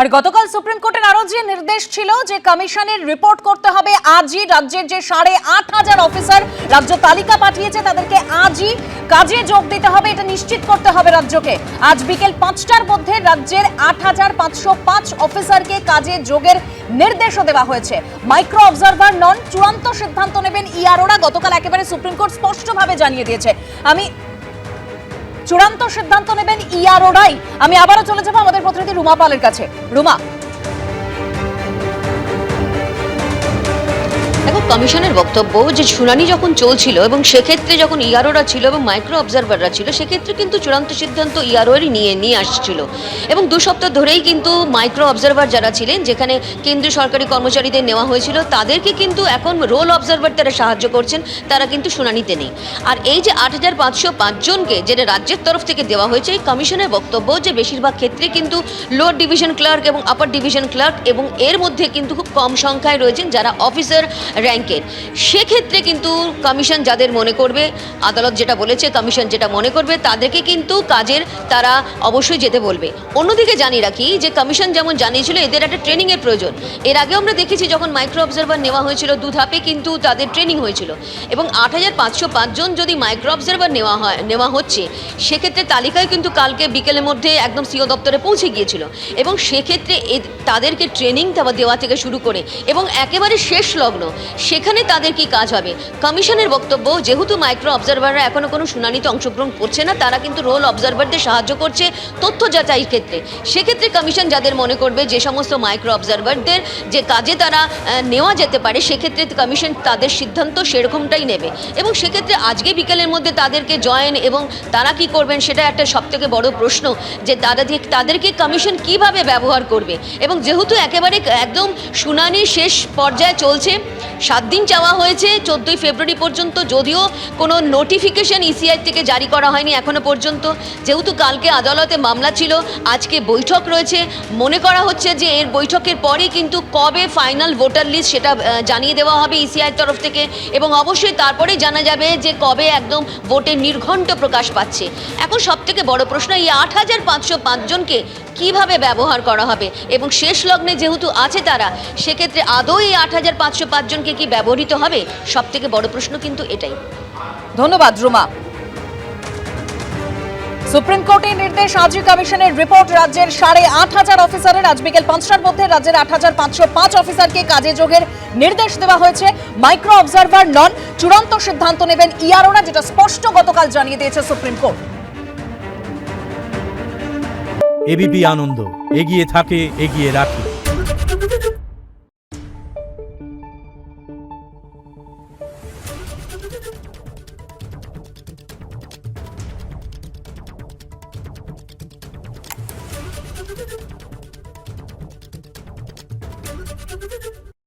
আর গতকাল সুপ্রিম কোর্টের আরও যে নির্দেশ ছিল যে কমিশনের রিপোর্ট করতে হবে, আজই রাজ্যের যে সাড়ে আট হাজার অফিসার রাজ্য তালিকা পাঠিয়েছে, তাদেরকে আজই কাজে যোগ দিতে হবে, এটা নিশ্চিত করতে হবে রাজ্যকে। আজ বিকেল পাঁচটার মধ্যে রাজ্যের আট হাজার পাঁচশো পাঁচ অফিসারকে কাজে যোগের নির্দেশও দেওয়া হয়েছে। মাইক্রো অবজারভার নন চূড়ান্ত সিদ্ধান্ত নেবেন ইআরওরা, গতকাল একেবারে সুপ্রিম কোর্ট স্পষ্টভাবে জানিয়ে দিয়েছে। আমি চূড়ান্ত সিদ্ধান্ত নেবেন ইয়ারোরাই আমি আবারও চলে যাব আমাদের প্রতিনিধি রুমা পালের কাছে। রুমা দেখো কমিশনের বক্তব্য যে শুনানি যখন চলছিল এবং সেক্ষেত্রে যখন ইআরওরা ছিল এবং মাইক্রো অবজারভাররা ছিল, সেক্ষেত্রে কিন্তু চূড়ান্ত সিদ্ধান্ত ইআরওরই নিয়ে নিয়ে আসছিল। এবং দু সপ্তাহ ধরেই কিন্তু মাইক্রো অবজারভার যারা ছিলেন, যেখানে কেন্দ্রীয় সরকারি কর্মচারীদের নেওয়া হয়েছিল, তাদেরকে কিন্তু এখন রোল অবজারভার তারা সাহায্য করছেন, তারা কিন্তু শুনানিতে নেই। আর এই যে আট হাজার পাঁচশো পাঁচজনকে যেটা রাজ্যের তরফ থেকে দেওয়া হয়েছে, এই কমিশনের বক্তব্য যে বেশিরভাগ ক্ষেত্রে কিন্তু লোয়ার ডিভিশন ক্লার্ক এবং আপার ডিভিশন ক্লার্ক এবং এর মধ্যে কিন্তু খুব কম সংখ্যায় রয়েছেন, যারা অফিসার র্যাঙ্কের। সেক্ষেত্রে কিন্তু কমিশন যাদের মনে করবে, আদালত যেটা বলেছে, কমিশন যেটা মনে করবে, তাদেরকে কিন্তু কাজের তারা অবশ্যই যেতে বলবে। অন্যদিকে জানি রাখি যে কমিশন যেমন জানিয়েছিল, এদের একটা ট্রেনিংয়ের প্রয়োজন। এর আগে আমরা দেখেছি যখন মাইক্রো অবজারভার নেওয়া হয়েছিল, দু ধাপে কিন্তু তাদের ট্রেনিং হয়েছিল। এবং আট হাজার পাঁচশো পাঁচজন যদি মাইক্রো অবজারভার নেওয়া হয়, নেওয়া হচ্ছে, সেক্ষেত্রে তালিকায় কিন্তু কালকে বিকেলের মধ্যে একদম সিও দপ্তরে পৌঁছে গিয়েছিল। এবং সেক্ষেত্রে তাদেরকে ট্রেনিং দেওয়া থেকে শুরু করে, এবং একেবারে শেষ লগ্ন সেখানে তাদের কি কাজ হবে? কমিশনের বক্তব্য, যেহেতু মাইক্রো অবজারভাররা এখনও কোনো শুনানিতে অংশগ্রহণ করছে না, তারা কিন্তু রোল অবজারভারদের সাহায্য করছে তথ্য যাচাই ক্ষেত্রে। সেক্ষেত্রে কমিশন যাদের মনে করবে যে সমস্ত মাইক্রো অবজারভারদের যে কাজে তারা নেওয়া যেতে পারে, সেক্ষেত্রে কমিশন তাদের সিদ্ধান্ত সেরকমটাই নেবে। এবং সেক্ষেত্রে আজকে বিকেলের মধ্যে তাদেরকে জয়েন এবং তারা কি করবেন সেটা একটা সবথেকে বড় প্রশ্ন যে তারা তাদেরকে কমিশন কীভাবে ব্যবহার করবে? এবং যেহেতু একেবারে একদম শুনানি শেষ পর্যায়ে চলছে সাত দিন চাওয়া হয়েছে, চোদ্দোই ফেব্রুয়ারি পর্যন্ত যদিও কোনো নোটিফিকেশন ইসিআই থেকে জারি করা হয়নি এখনও পর্যন্ত। যেহেতু কালকে আদালতে মামলা ছিল, আজকে বৈঠক রয়েছে। মনে করা হচ্ছে যে এর বৈঠকের পরেই কিন্তু কবে ফাইনাল ভোটার লিস্ট সেটা জানিয়ে দেওয়া হবে ইসিআইয়ের তরফ থেকে। এবং অবশ্যই তারপরেই জানা যাবে যে কবে একদম ভোটের নির্ঘণ্ট প্রকাশ পাচ্ছে। এখন সবথেকে বড় প্রশ্ন, এই আট হাজার পাঁচশো পাঁচজনকে কীভাবে ব্যবহার করা হবে? এবং শেষ লগ্নে যেহেতু আছে তারা, সেক্ষেত্রে আদৌ এই আট হাজার পাঁচশো পাঁচজনকে কি ব্যবহৃত হবে? সব থেকে বড় প্রশ্ন কিন্তু এটাই। ধন্যবাদ রুমা। সুপ্রিম কোর্টের নির্দেশ আজই কমিশনের রিপোর্ট। রাজ্যের সাড়ে আট হাজার অফিসারের আজ বিকেল পাঁচটার মধ্যে রাজ্যের আট হাজার পাঁচশো পাঁচ অফিসারকে কাজে যোগের নির্দেশ দেওয়া হয়েছে। মাইক্রো অবজারভার নন চূড়ান্ত সিদ্ধান্ত নেবেন ইআরওরা যেটা স্পষ্ট গতকাল জানিয়ে দিয়েছে সুপ্রিম কোর্ট। এবিপি আনন্দ এগিয়ে থাকে এগিয়ে রাখে। Thank you.